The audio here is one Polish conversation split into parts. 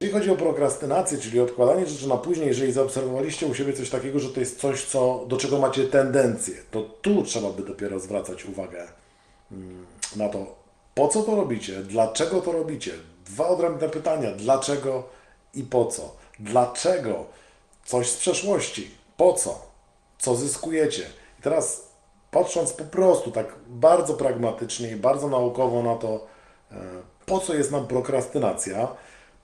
Jeżeli chodzi o prokrastynację, czyli odkładanie rzeczy na później, jeżeli zaobserwowaliście u siebie coś takiego, że to jest coś, co, do czego macie tendencję, to tu trzeba by dopiero zwracać uwagę mm, na to, po co to robicie, dlaczego to robicie. Dwa odrębne pytania, dlaczego i po co. Dlaczego? Coś z przeszłości. Po co? Co zyskujecie? Teraz patrząc po prostu tak bardzo pragmatycznie i bardzo naukowo na to, e, po co jest nam prokrastynacja,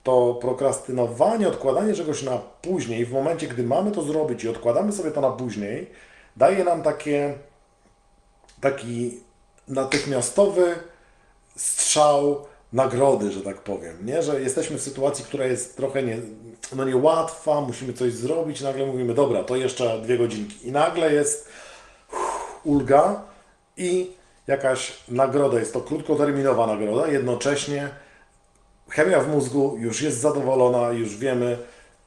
to prokrastynowanie, odkładanie czegoś na później, w momencie, gdy mamy to zrobić i odkładamy sobie to na później, daje nam takie, taki natychmiastowy strzał nagrody, że tak powiem, nie? że jesteśmy w sytuacji, która jest trochę nie, no niełatwa, musimy coś zrobić, nagle mówimy, dobra, to jeszcze dwie godzinki i nagle jest ulga i jakaś nagroda, jest to krótkoterminowa nagroda, jednocześnie chemia w mózgu już jest zadowolona, już wiemy,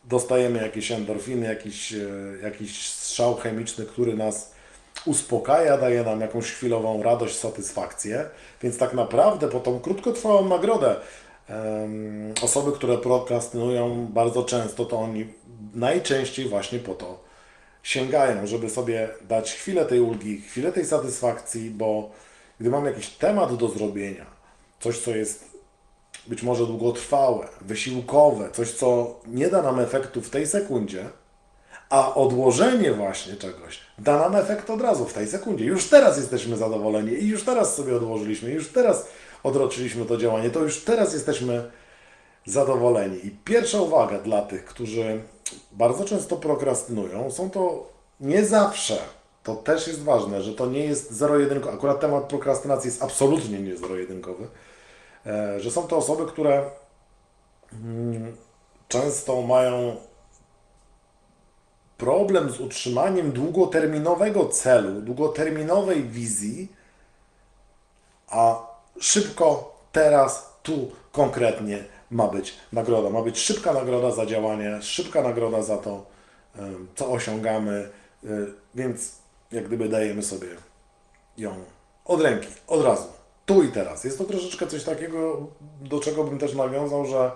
dostajemy jakieś endorfiny, jakiś, e, jakiś strzał chemiczny, który nas uspokaja, daje nam jakąś chwilową radość, satysfakcję. Więc tak naprawdę po tą krótkotrwałą nagrodę em, osoby, które prokrastynują bardzo często, to oni najczęściej właśnie po to sięgają, żeby sobie dać chwilę tej ulgi, chwilę tej satysfakcji, bo gdy mam jakiś temat do zrobienia, coś, co jest być może długotrwałe, wysiłkowe, coś, co nie da nam efektu w tej sekundzie, a odłożenie właśnie czegoś da nam efekt od razu, w tej sekundzie. Już teraz jesteśmy zadowoleni i już teraz sobie odłożyliśmy, już teraz odroczyliśmy to działanie, to już teraz jesteśmy zadowoleni. I pierwsza uwaga dla tych, którzy bardzo często prokrastynują, są to nie zawsze, to też jest ważne, że to nie jest zero-jedynkowe. Akurat temat prokrastynacji jest absolutnie nie zero-jedynkowy, e, że są to osoby, które mm, często mają problem z utrzymaniem długoterminowego celu, długoterminowej wizji, a szybko, teraz, tu, konkretnie ma być nagroda. Ma być szybka nagroda za działanie, szybka nagroda za to, co osiągamy, y, więc jak gdyby dajemy sobie ją od ręki, od razu, tu i teraz. Jest to troszeczkę coś takiego, do czego bym też nawiązał, że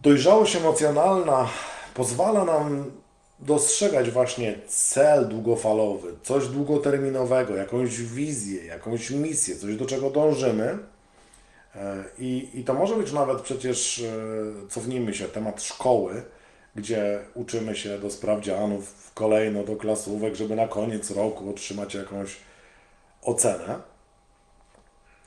dojrzałość emocjonalna pozwala nam dostrzegać właśnie cel długofalowy, coś długoterminowego, jakąś wizję, jakąś misję, coś do czego dążymy. I, I to może być nawet przecież, e, cofnijmy się, temat szkoły, gdzie uczymy się do sprawdzianów, kolejno do klasówek, żeby na koniec roku otrzymać jakąś ocenę.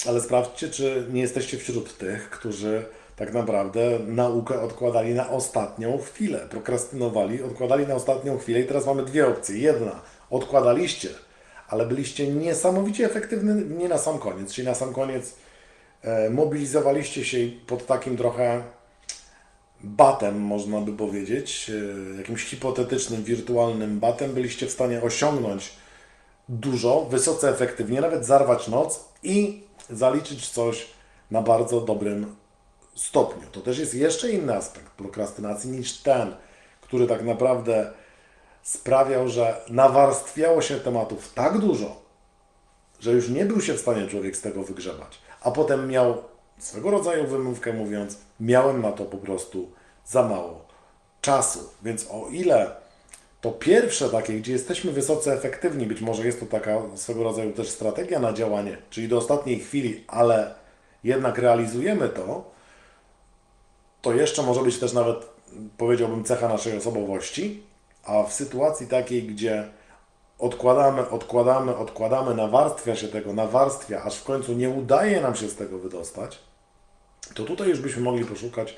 Ale sprawdźcie, czy nie jesteście wśród tych, którzy tak naprawdę naukę odkładali na ostatnią chwilę, prokrastynowali, odkładali na ostatnią chwilę i teraz mamy dwie opcje. Jedna, odkładaliście, ale byliście niesamowicie efektywni nie na sam koniec, czyli na sam koniec mobilizowaliście się pod takim trochę batem, można by powiedzieć, e, jakimś hipotetycznym, wirtualnym batem, byliście w stanie osiągnąć dużo, wysoce efektywnie, nawet zarwać noc i zaliczyć coś na bardzo dobrym stopniu. To też jest jeszcze inny aspekt prokrastynacji niż ten, który tak naprawdę sprawiał, że nawarstwiało się tematów tak dużo, że już nie był się w stanie człowiek z tego wygrzebać, a potem miał swego rodzaju wymówkę mówiąc, miałem na to po prostu za mało czasu. Więc o ile to pierwsze takie, gdzie jesteśmy wysoce efektywni, być może jest to taka swego rodzaju też strategia na działanie, czyli do ostatniej chwili, ale jednak realizujemy to, to jeszcze może być też nawet, powiedziałbym, cecha naszej osobowości, a w sytuacji takiej, gdzie odkładamy, odkładamy, odkładamy, nawarstwia się tego, nawarstwia, aż w końcu nie udaje nam się z tego wydostać, to tutaj już byśmy mogli poszukać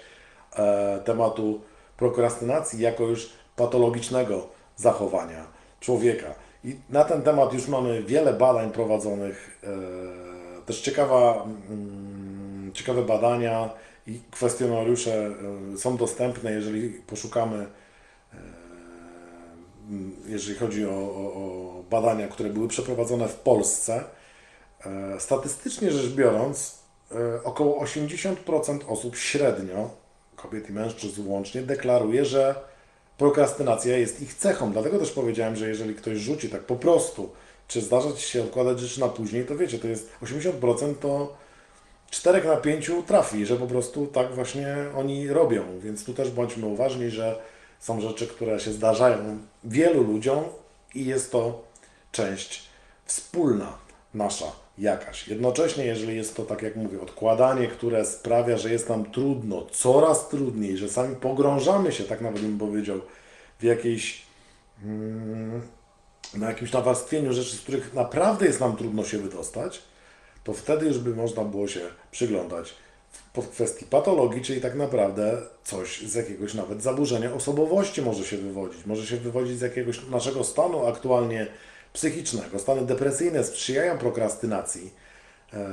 e, tematu prokrastynacji jako już patologicznego zachowania człowieka. I na ten temat już mamy wiele badań prowadzonych, e, też ciekawa, mm, ciekawe badania i kwestionariusze e, są dostępne, jeżeli poszukamy, jeżeli chodzi o, o, o badania, które były przeprowadzone w Polsce. E, Statystycznie rzecz biorąc, e, około 80% osób średnio, kobiet i mężczyzn łącznie, deklaruje, że prokrastynacja jest ich cechą. Dlatego też powiedziałem, że jeżeli ktoś rzuci tak po prostu, czy zdarza Ci się odkładać rzeczy na później, to wiecie, to jest 80% to 4 na 5 trafi, że po prostu tak właśnie oni robią. Więc tu też bądźmy uważni, że są rzeczy, które się zdarzają wielu ludziom i jest to część wspólna nasza jakaś. Jednocześnie, jeżeli jest to, tak jak mówię, odkładanie, które sprawia, że jest nam trudno, coraz trudniej, że sami pogrążamy się, tak nawet bym powiedział, w jakiejś mm, na jakimś nawarstwieniu rzeczy, z których naprawdę jest nam trudno się wydostać, to wtedy już by można było się przyglądać pod kwestii patologii, czyli tak naprawdę coś z jakiegoś nawet zaburzenia osobowości może się wywodzić. Może się wywodzić z jakiegoś naszego stanu aktualnie psychicznego. Stany depresyjne sprzyjają prokrastynacji. E,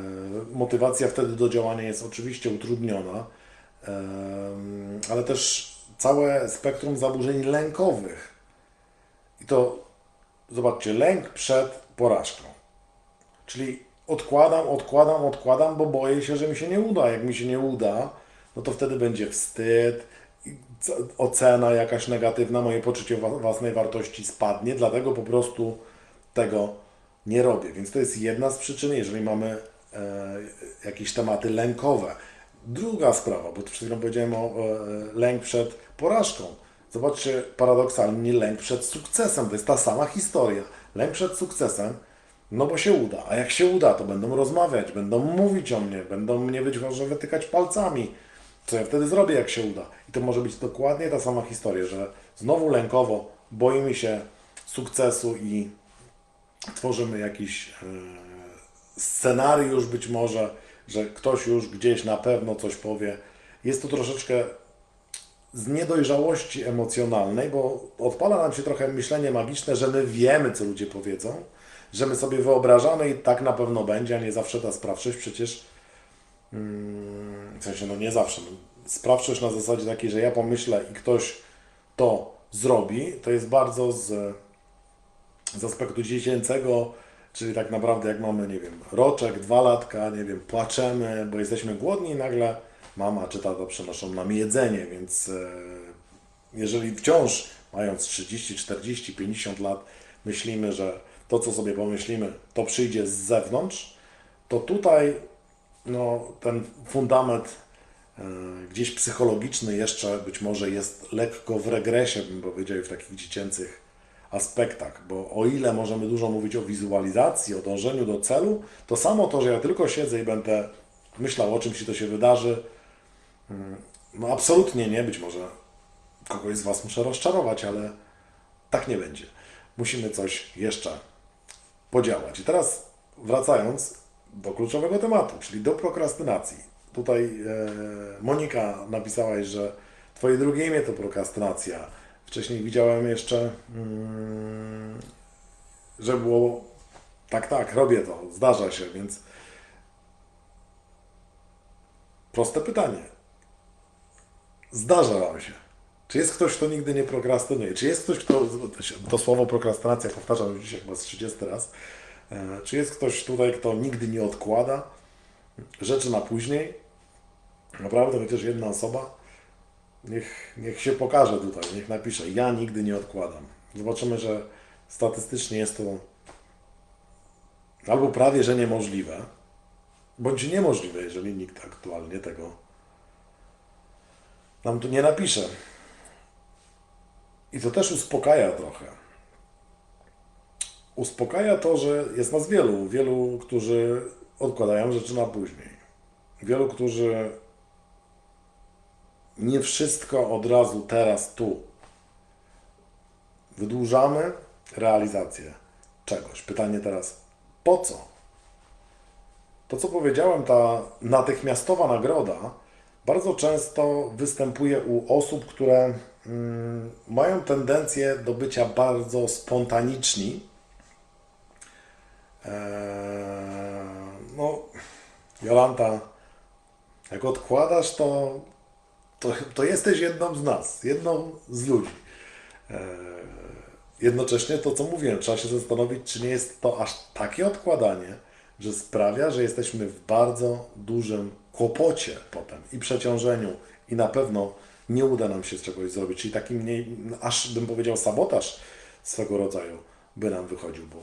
motywacja wtedy do działania jest oczywiście utrudniona, e, ale też całe spektrum zaburzeń lękowych. I to zobaczcie, lęk przed porażką. Czyli odkładam, odkładam, odkładam, bo boję się, że mi się nie uda. Jak mi się nie uda, no to wtedy będzie wstyd, ocena jakaś negatywna, moje poczucie własnej wartości spadnie, dlatego po prostu tego nie robię. Więc to jest jedna z przyczyn, jeżeli mamy e, jakieś tematy lękowe. Druga sprawa, bo przed chwilą powiedziałem o e, lęk przed porażką. Zobaczcie, paradoksalnie lęk przed sukcesem, to jest ta sama historia. Lęk przed sukcesem, no bo się uda. A jak się uda, to będą rozmawiać, będą mówić o mnie, będą mnie być może wytykać palcami. Co ja wtedy zrobię, jak się uda? I to może być dokładnie ta sama historia, że znowu lękowo boimy się sukcesu i tworzymy jakiś e, scenariusz być może, że ktoś już gdzieś na pewno coś powie. Jest to troszeczkę z niedojrzałości emocjonalnej, bo odpala nam się trochę myślenie magiczne, że my wiemy, co ludzie powiedzą, że my sobie wyobrażamy i tak na pewno będzie, a nie zawsze ta sprawczość przecież mm, w sensie, no nie zawsze. No, sprawczość na zasadzie takiej, że ja pomyślę i ktoś to zrobi, to jest bardzo z, z aspektu dziecięcego, czyli tak naprawdę jak mamy, nie wiem, roczek, dwa latka, nie wiem, płaczemy, bo jesteśmy głodni i nagle mama czy tata przynoszą nam jedzenie, więc e, jeżeli wciąż mając 30, 40, 50 lat myślimy, że to co sobie pomyślimy, to przyjdzie z zewnątrz, to tutaj no, ten fundament e, gdzieś psychologiczny jeszcze być może jest lekko w regresie, bym powiedział, w takich dziecięcych aspektach, bo o ile możemy dużo mówić o wizualizacji, o dążeniu do celu, to samo to, że ja tylko siedzę i będę myślał o czymś i to się wydarzy, mm, no absolutnie nie, być może kogoś z Was muszę rozczarować, ale tak nie będzie. Musimy coś jeszcze podziałać. I teraz wracając do kluczowego tematu, czyli do prokrastynacji. Tutaj e, Monika napisałaś, że Twoje drugie imię to prokrastynacja. Wcześniej widziałem jeszcze, mm, że było tak, tak, robię to, zdarza się, więc proste pytanie. Zdarza Wam się. Czy jest ktoś, kto nigdy nie prokrastynuje? Czy jest ktoś, kto. To słowo prokrastynacja powtarzam już dzisiaj chyba z 30 raz. E, Czy jest ktoś tutaj, kto nigdy nie odkłada rzeczy na później? Naprawdę, chociaż jedna osoba. Niech, niech się pokaże tutaj, niech napisze. Ja nigdy nie odkładam. Zobaczymy, że statystycznie jest to albo prawie, że niemożliwe, bądź niemożliwe, jeżeli nikt aktualnie tego nam tu nie napisze. I to też uspokaja trochę. Uspokaja to, że jest nas wielu, wielu, którzy odkładają rzeczy na później. Wielu, którzy nie wszystko od razu teraz, tu. Wydłużamy realizację czegoś. Pytanie teraz, po co? To, co powiedziałem, ta natychmiastowa nagroda bardzo często występuje u osób, które mają tendencję do bycia bardzo spontaniczni. Eee, no, Jolanta, jak odkładasz, to, to, to jesteś jedną z nas, jedną z ludzi. Eee, jednocześnie to, co mówiłem, trzeba się zastanowić, czy nie jest to aż takie odkładanie, że sprawia, że jesteśmy w bardzo dużym kłopocie potem i przeciążeniu, i na pewno nie uda nam się czegoś zrobić. Czyli taki mniej, aż bym powiedział, sabotaż swego rodzaju by nam wychodził, bo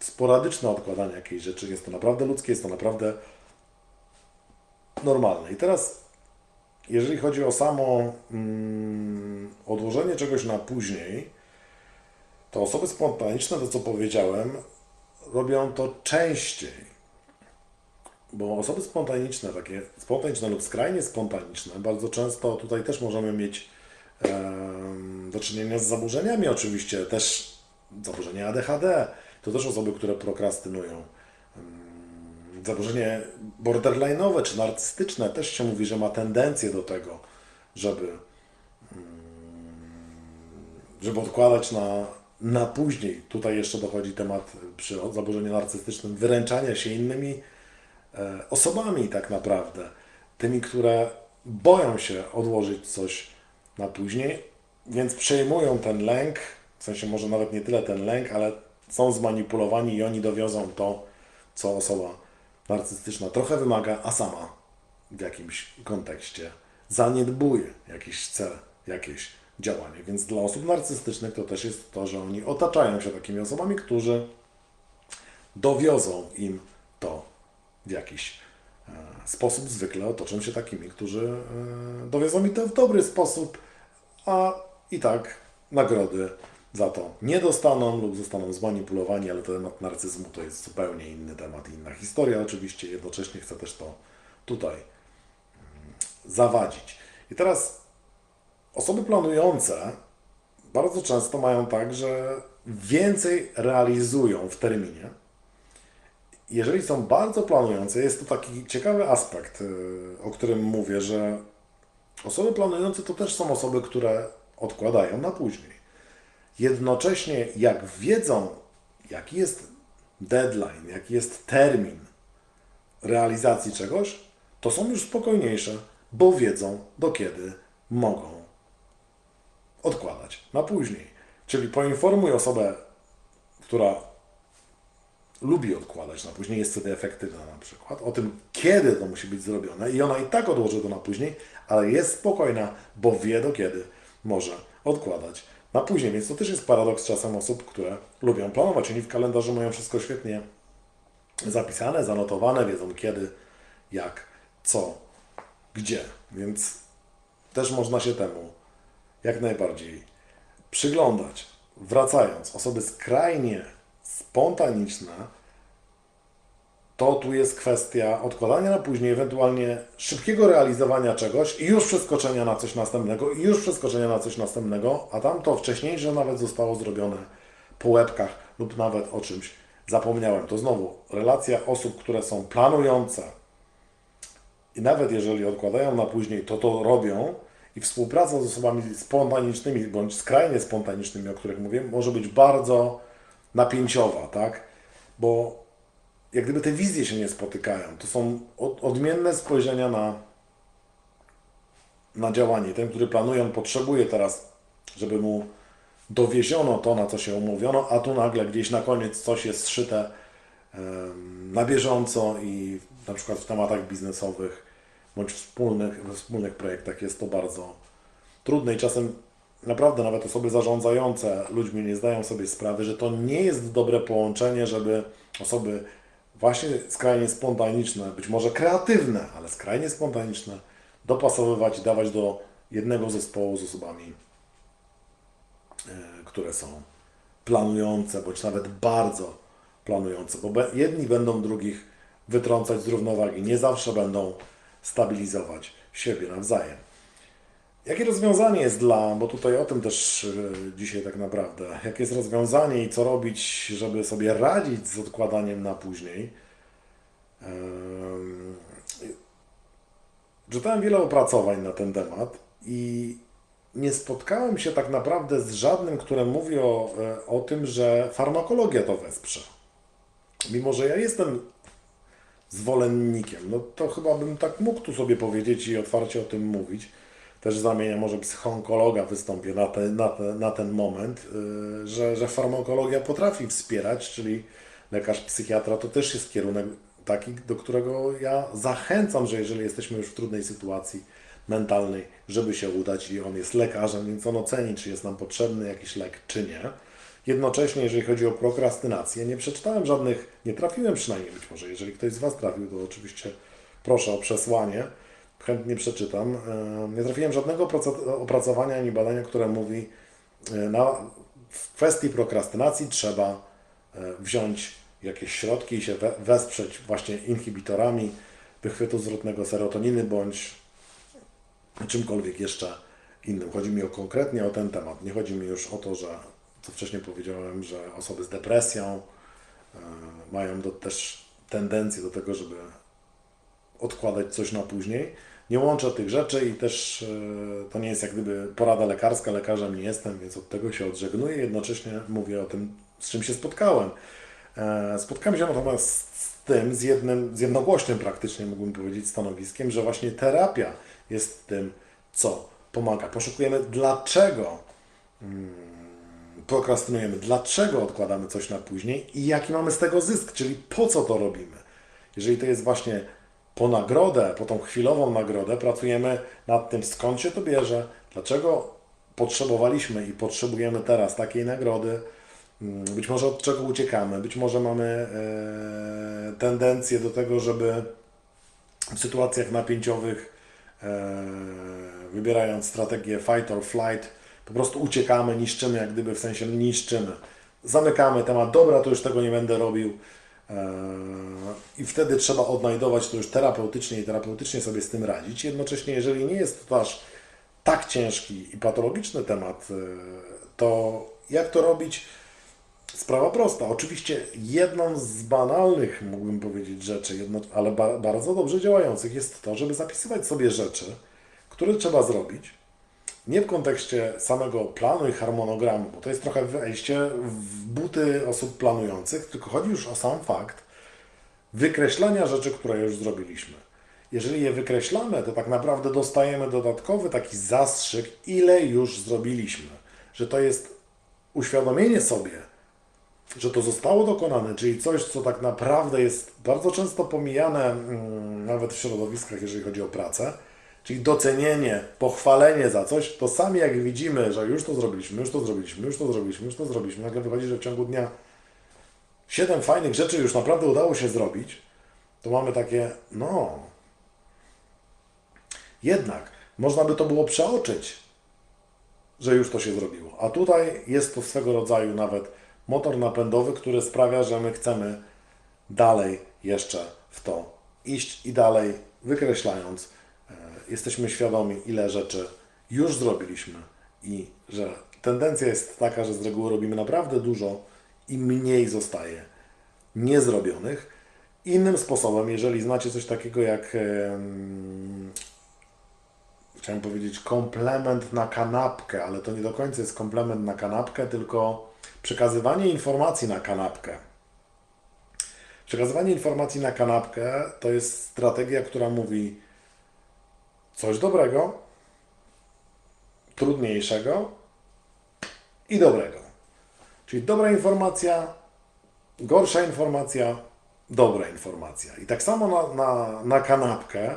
sporadyczne odkładanie jakiejś rzeczy jest to naprawdę ludzkie, jest to naprawdę normalne. I teraz, jeżeli chodzi o samo mm, odłożenie czegoś na później, to osoby spontaniczne, to co powiedziałem, robią to częściej. Bo osoby spontaniczne, takie spontaniczne lub skrajnie spontaniczne, bardzo często tutaj też możemy mieć em, do czynienia z zaburzeniami, oczywiście też zaburzenie ADHD, to też osoby, które prokrastynują. Zaburzenie borderline'owe czy narcystyczne też się mówi, że ma tendencję do tego, żeby żeby odkładać na, na później. Tutaj jeszcze dochodzi temat przy zaburzeniu narcystycznym wyręczania się innymi e, osobami tak naprawdę. Tymi, które boją się odłożyć coś na później, więc przejmują ten lęk, w sensie może nawet nie tyle ten lęk, ale są zmanipulowani i oni dowiozą to, co osoba narcystyczna trochę wymaga, a sama w jakimś kontekście zaniedbuje jakiś cel, jakieś działanie. Więc dla osób narcystycznych to też jest to, że oni otaczają się takimi osobami, którzy dowiozą im to w jakiś e, sposób. Zwykle otoczą się takimi, którzy e, dowiozą im to w dobry sposób, a i tak nagrody za to nie dostaną lub zostaną zmanipulowani, ale temat narcyzmu to jest zupełnie inny temat, inna historia oczywiście. Jednocześnie chcę też to tutaj mm, zawadzić. I teraz osoby planujące bardzo często mają tak, że więcej realizują w terminie. Jeżeli są bardzo planujące, jest to taki ciekawy aspekt, y, o którym mówię, że osoby planujące to też są osoby, które odkładają na później. Jednocześnie, jak wiedzą, jaki jest deadline, jaki jest termin realizacji czegoś, to są już spokojniejsze, bo wiedzą, do kiedy mogą odkładać na później. Czyli poinformuj osobę, która lubi odkładać na później, jest wtedy efektywna na przykład, o tym, kiedy to musi być zrobione i ona i tak odłoży to na później, ale jest spokojna, bo wie do kiedy może odkładać na później. Więc to też jest paradoks czasem osób, które lubią planować. Oni w kalendarzu mają wszystko świetnie zapisane, zanotowane, wiedzą kiedy, jak, co, gdzie. Więc też można się temu jak najbardziej przyglądać. Wracając, osoby skrajnie spontaniczne, to tu jest kwestia odkładania na później, ewentualnie szybkiego realizowania czegoś i już przeskoczenia na coś następnego, i już przeskoczenia na coś następnego, a tam to wcześniejsze nawet zostało zrobione po łebkach lub nawet o czymś zapomniałem. To znowu relacja osób, które są planujące i nawet jeżeli odkładają na później, to to robią i współpraca z osobami spontanicznymi bądź skrajnie spontanicznymi, o których mówię, może być bardzo napięciowa, tak? Bo jak gdyby te wizje się nie spotykają. To są od- odmienne spojrzenia na, na działanie. Ten, który planuje, on potrzebuje teraz, żeby mu dowieziono to, na co się umówiono, a tu nagle gdzieś na koniec coś jest zszyte em, na bieżąco i na przykład w tematach biznesowych bądź wspólnych, we wspólnych projektach jest to bardzo trudne i czasem naprawdę nawet osoby zarządzające ludźmi nie zdają sobie sprawy, że to nie jest dobre połączenie, żeby osoby właśnie skrajnie spontaniczne, być może kreatywne, ale skrajnie spontaniczne, dopasowywać i dawać do jednego zespołu z osobami, e, które są planujące, bądź nawet bardzo planujące, bo jedni będą drugich wytrącać z równowagi, nie zawsze będą stabilizować siebie nawzajem. Jakie rozwiązanie jest dla, bo tutaj o tym też e, dzisiaj tak naprawdę, jakie jest rozwiązanie i co robić, żeby sobie radzić z odkładaniem na później? Em, Czytałem wiele opracowań na ten temat i nie spotkałem się tak naprawdę z żadnym, które mówi o, e, o tym, że farmakologia to wesprze. Mimo, że ja jestem zwolennikiem, no to chyba bym tak mógł tu sobie powiedzieć i otwarcie o tym mówić. Też zamienia może psychoonkologa wystąpię na, te, na, te, na ten moment, yy, że, że farmakologia potrafi wspierać, czyli lekarz psychiatra to też jest kierunek taki, do którego ja zachęcam, że jeżeli jesteśmy już w trudnej sytuacji, mentalnej, żeby się udać i on jest lekarzem, więc on oceni, czy jest nam potrzebny jakiś lek, czy nie. Jednocześnie, jeżeli chodzi o prokrastynację, nie przeczytałem żadnych, nie trafiłem przynajmniej, być może jeżeli ktoś z Was trafił, to oczywiście proszę o przesłanie, chętnie przeczytam. E, Nie trafiłem żadnego opraco- opracowania ani badania, które mówi, e, na, w kwestii prokrastynacji trzeba e, wziąć jakieś środki i się we, wesprzeć właśnie inhibitorami wychwytu zwrotnego serotoniny bądź czymkolwiek jeszcze innym. Chodzi mi o konkretnie o ten temat. Nie chodzi mi już o to, że co wcześniej powiedziałem, że osoby z depresją mają do, też tendencję do tego, żeby odkładać coś na później. Nie łączę tych rzeczy i też e, to nie jest jak gdyby porada lekarska, lekarzem nie jestem, więc od tego się odżegnuję. Jednocześnie mówię o tym, z czym się spotkałem. E, Spotkałem się natomiast z tym, z jednym, z jednogłośnym praktycznie mógłbym powiedzieć stanowiskiem, że właśnie terapia jest tym, co pomaga. Poszukujemy dlaczego mm, prokrastynujemy, dlaczego odkładamy coś na później i jaki mamy z tego zysk, czyli po co to robimy. Jeżeli to jest właśnie po nagrodę, po tą chwilową nagrodę, pracujemy nad tym, skąd się to bierze, dlaczego potrzebowaliśmy i potrzebujemy teraz takiej nagrody, Mm, być może od czego uciekamy, być może mamy e, tendencję do tego, żeby w sytuacjach napięciowych, e, wybierając strategię fight or flight, po prostu uciekamy, niszczymy, jak gdyby w sensie niszczymy. Zamykamy temat, dobra, to już tego nie będę robił. E, I wtedy trzeba odnajdować to już terapeutycznie i terapeutycznie sobie z tym radzić. Jednocześnie, jeżeli nie jest to aż tak ciężki i patologiczny temat, e, to jak to robić? Sprawa prosta. Oczywiście jedną z banalnych, mógłbym powiedzieć, rzeczy, jedno, ale ba, bardzo dobrze działających jest to, żeby zapisywać sobie rzeczy, które trzeba zrobić. Nie w kontekście samego planu i harmonogramu, bo to jest trochę wejście w buty osób planujących, tylko chodzi już o sam fakt wykreślania rzeczy, które już zrobiliśmy. Jeżeli je wykreślamy, to tak naprawdę dostajemy dodatkowy taki zastrzyk, ile już zrobiliśmy. Że to jest uświadomienie sobie, że to zostało dokonane, czyli coś, co tak naprawdę jest bardzo często pomijane mm, nawet w środowiskach, jeżeli chodzi o pracę, czyli docenienie, pochwalenie za coś, to sami jak widzimy, że już to zrobiliśmy, już to zrobiliśmy, już to zrobiliśmy, już to zrobiliśmy, nagle wychodzi, że w ciągu dnia siedem fajnych rzeczy już naprawdę udało się zrobić, to mamy takie, no, jednak można by to było przeoczyć, że już to się zrobiło. A tutaj jest to swego rodzaju nawet motor napędowy, który sprawia, że my chcemy dalej jeszcze w to iść i dalej wykreślając. E, Jesteśmy świadomi, ile rzeczy już zrobiliśmy i że tendencja jest taka, że z reguły robimy naprawdę dużo i mniej zostaje niezrobionych. Innym sposobem, jeżeli znacie coś takiego jak em, chciałem powiedzieć komplement na kanapkę, ale to nie do końca jest komplement na kanapkę, tylko przekazywanie informacji na kanapkę. Przekazywanie informacji na kanapkę to jest strategia, która mówi coś dobrego, trudniejszego i dobrego. Czyli dobra informacja, gorsza informacja, dobra informacja. I tak samo na, na, na kanapkę e,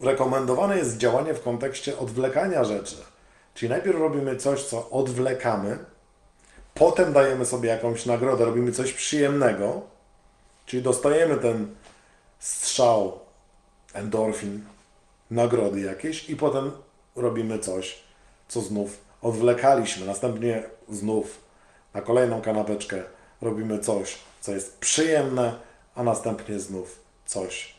rekomendowane jest działanie w kontekście odwlekania rzeczy. Czyli najpierw robimy coś, co odwlekamy, potem dajemy sobie jakąś nagrodę, robimy coś przyjemnego, czyli dostajemy ten strzał endorfin, nagrody jakieś i potem robimy coś, co znów odwlekaliśmy. Następnie znów na kolejną kanapeczkę robimy coś, co jest przyjemne, a następnie znów coś,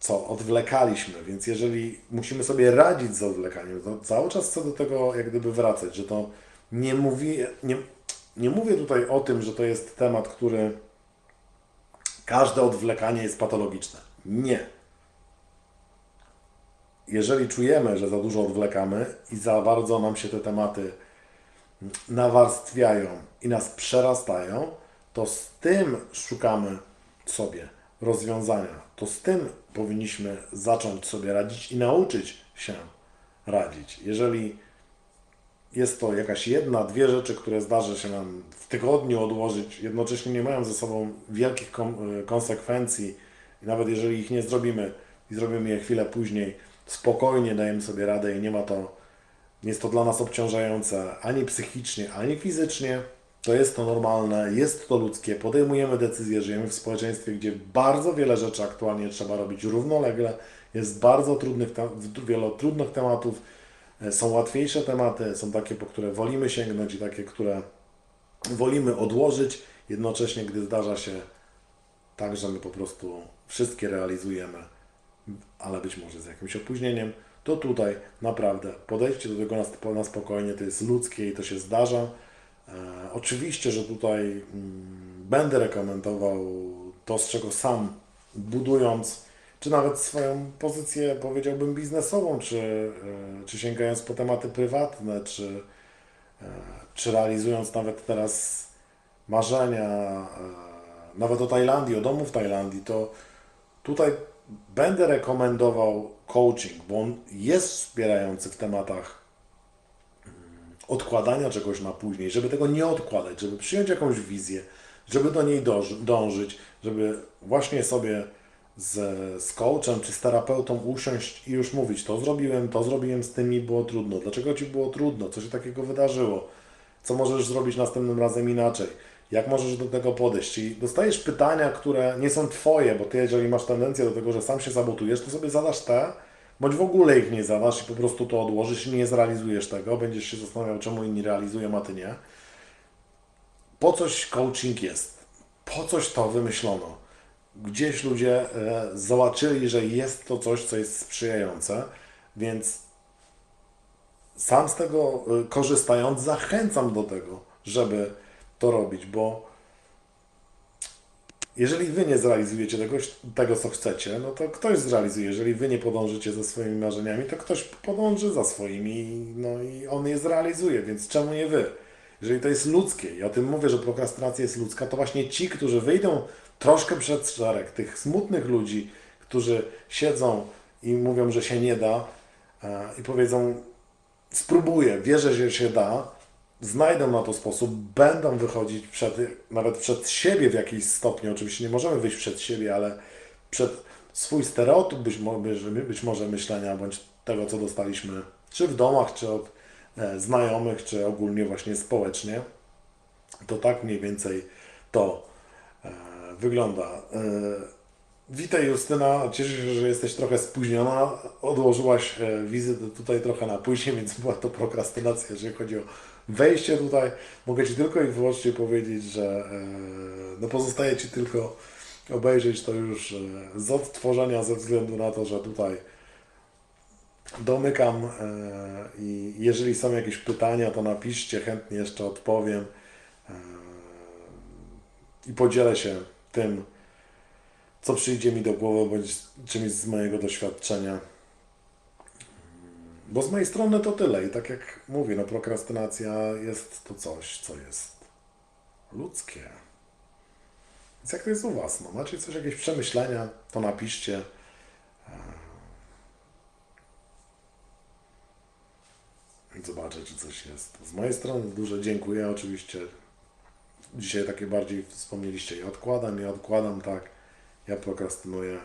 co odwlekaliśmy. Więc jeżeli musimy sobie radzić z odwlekaniem, to cały czas chcę do tego jak gdyby wracać, że to nie mówi, nie, nie mówię tutaj o tym, że to jest temat, który każde odwlekanie jest patologiczne. Nie. Jeżeli czujemy, że za dużo odwlekamy i za bardzo nam się te tematy nawarstwiają i nas przerastają, to z tym szukamy sobie rozwiązania. To z tym powinniśmy zacząć sobie radzić i nauczyć się radzić. Jeżeli jest to jakaś jedna, dwie rzeczy, które zdarzy się nam w tygodniu odłożyć, jednocześnie nie mają ze sobą wielkich konsekwencji i nawet jeżeli ich nie zrobimy, i zrobimy je chwilę później, spokojnie dajemy sobie radę i nie ma to, nie jest to dla nas obciążające ani psychicznie, ani fizycznie. To jest to normalne, jest to ludzkie, podejmujemy decyzje, żyjemy w społeczeństwie, gdzie bardzo wiele rzeczy aktualnie trzeba robić równolegle, jest bardzo trudnych, wiele trudnych tematów, e, są łatwiejsze tematy, są takie, po które wolimy sięgnąć i takie, które wolimy odłożyć, jednocześnie gdy zdarza się tak, że my po prostu wszystkie realizujemy, ale być może z jakimś opóźnieniem, to tutaj naprawdę podejdźcie do tego na, spokojnie, to jest ludzkie i to się zdarza. E, oczywiście, że tutaj mm, będę rekomendował to, z czego sam budując, czy nawet swoją pozycję, powiedziałbym, biznesową, czy, e, czy sięgając po tematy prywatne, czy, e, czy realizując nawet teraz marzenia, nawet o Tajlandii, o domu w Tajlandii, to tutaj będę rekomendował coaching, bo on jest wspierający w tematach mm, odkładania czegoś na później, żeby tego nie odkładać, żeby przyjąć jakąś wizję, żeby do niej dąży- dążyć, żeby właśnie sobie z, z coachem czy z terapeutą usiąść i już mówić, to zrobiłem, to zrobiłem, z tym mi było trudno, dlaczego Ci było trudno, co się takiego wydarzyło, co możesz zrobić następnym razem inaczej, jak możesz do tego podejść. Czyli dostajesz pytania, które nie są Twoje, bo Ty, jeżeli masz tendencję do tego, że sam się sabotujesz, to sobie zadasz te, bądź w ogóle ich nie zadasz i po prostu to odłożysz i nie zrealizujesz tego, będziesz się zastanawiał, czemu inni realizują, a Ty nie. Po coś coaching jest, po coś to wymyślono. Gdzieś ludzie e, zobaczyli, że jest to coś, co jest sprzyjające, więc sam z tego y, korzystając, zachęcam do tego, żeby to robić, bo jeżeli wy nie zrealizujecie tego, tego, co chcecie, no to ktoś zrealizuje. Jeżeli wy nie podążycie za swoimi marzeniami, to ktoś podąży za swoimi, no i on je zrealizuje, więc czemu nie wy? Jeżeli to jest ludzkie, i o tym mówię, że prokrastynacja jest ludzka, to właśnie ci, którzy wyjdą troszkę przed szereg, tych smutnych ludzi, którzy siedzą i mówią, że się nie da e, i powiedzą, spróbuję, wierzę, że się da, znajdą na to sposób, będą wychodzić przed, nawet przed siebie w jakiś stopniu. Oczywiście nie możemy wyjść przed siebie, ale przed swój stereotyp być może, być może myślenia, bądź tego, co dostaliśmy, czy w domach, czy od e, znajomych, czy ogólnie właśnie społecznie. To tak mniej więcej to e, wygląda. E, Witaj Justyna, cieszę się, że jesteś trochę spóźniona. Odłożyłaś wizytę tutaj trochę na później, więc była to prokrastynacja, jeżeli chodzi o wejście tutaj. Mogę Ci tylko i wyłącznie powiedzieć, że e, no pozostaje Ci tylko obejrzeć to już e, z odtworzenia ze względu na to, że tutaj domykam e, i jeżeli są jakieś pytania, to napiszcie, chętnie jeszcze odpowiem i podzielę się tym, co przyjdzie mi do głowy, bądź czymś z mojego doświadczenia. Bo z mojej strony to tyle. I tak jak mówię, no prokrastynacja jest to coś, co jest ludzkie. Więc jak to jest u Was? No, macie coś, jakieś przemyślenia, to napiszcie. Eee, Zobaczę, czy coś jest. Z mojej strony duże dziękuję. Oczywiście dzisiaj takie bardziej wspomnieliście. Ja odkładam, ja odkładam, tak. Ja prokrastynuję,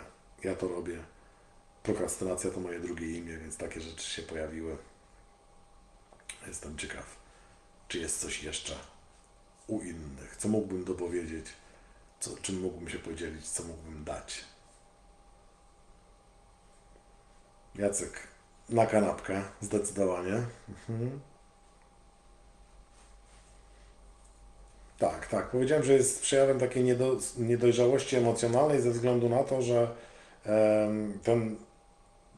ja to robię. Prokrastynacja to moje drugie imię, więc takie rzeczy się pojawiły. Jestem ciekaw, czy jest coś jeszcze u innych, co mógłbym dopowiedzieć, co, czym mógłbym się podzielić, co mógłbym dać. Jacek, na kanapkę, zdecydowanie. Mhm. Tak, tak. Powiedziałem, że jest przejawem takiej niedo, niedojrzałości emocjonalnej ze względu na to, że ten,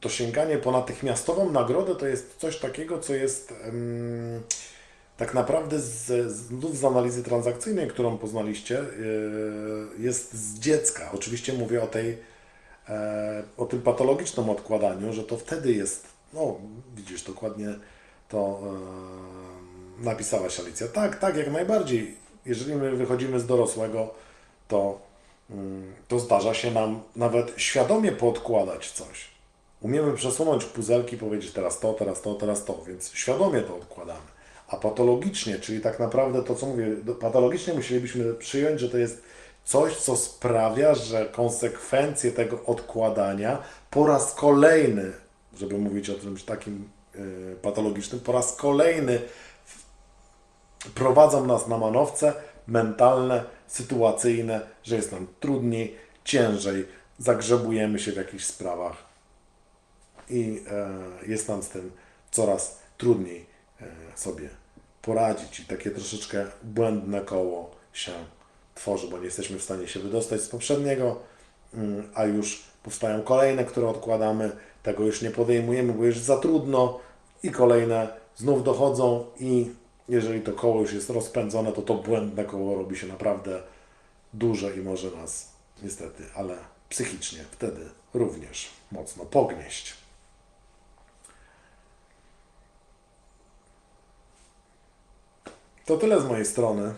to sięganie po natychmiastową nagrodę to jest coś takiego, co jest em, tak naprawdę z, z, z analizy transakcyjnej, którą poznaliście, yy, jest z dziecka. Oczywiście mówię o tej, e, o tym patologicznym odkładaniu, że to wtedy jest, no widzisz, dokładnie to e, napisałaś Alicja. Tak, tak, jak najbardziej. Jeżeli my wychodzimy z dorosłego, to, mm, to zdarza się nam nawet świadomie podkładać coś. Umiemy przesunąć puzelki, powiedzieć teraz to, teraz to, teraz to, więc świadomie to odkładamy. A patologicznie, czyli tak naprawdę to, co mówię, patologicznie musielibyśmy przyjąć, że to jest coś, co sprawia, że konsekwencje tego odkładania po raz kolejny, żeby mówić o czymś takim y, patologicznym, po raz kolejny prowadzą nas na manowce mentalne, sytuacyjne, że jest nam trudniej, ciężej, zagrzebujemy się w jakichś sprawach i e, jest nam z tym coraz trudniej e, sobie poradzić. I takie troszeczkę błędne koło się tworzy, bo nie jesteśmy w stanie się wydostać z poprzedniego, mm, a już powstają kolejne, które odkładamy, tego już nie podejmujemy, bo już za trudno. I kolejne znów dochodzą i jeżeli to koło już jest rozpędzone, to to błędne koło robi się naprawdę duże i może nas niestety, ale psychicznie wtedy również mocno pognieść. To tyle z mojej strony.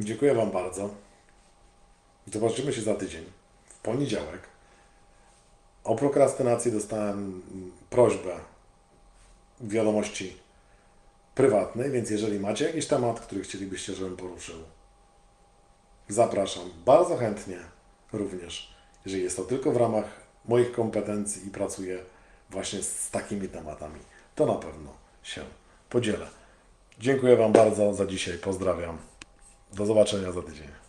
Dziękuję Wam bardzo. Zobaczymy się za tydzień, w poniedziałek. O prokrastynacji dostałem prośbę wiadomości prywatnej, więc jeżeli macie jakiś temat, który chcielibyście, żebym poruszył, zapraszam bardzo chętnie również, jeżeli jest to tylko w ramach moich kompetencji i pracuję właśnie z takimi tematami, to na pewno się podzielę. Dziękuję Wam bardzo za dzisiaj. Pozdrawiam. Do zobaczenia za tydzień.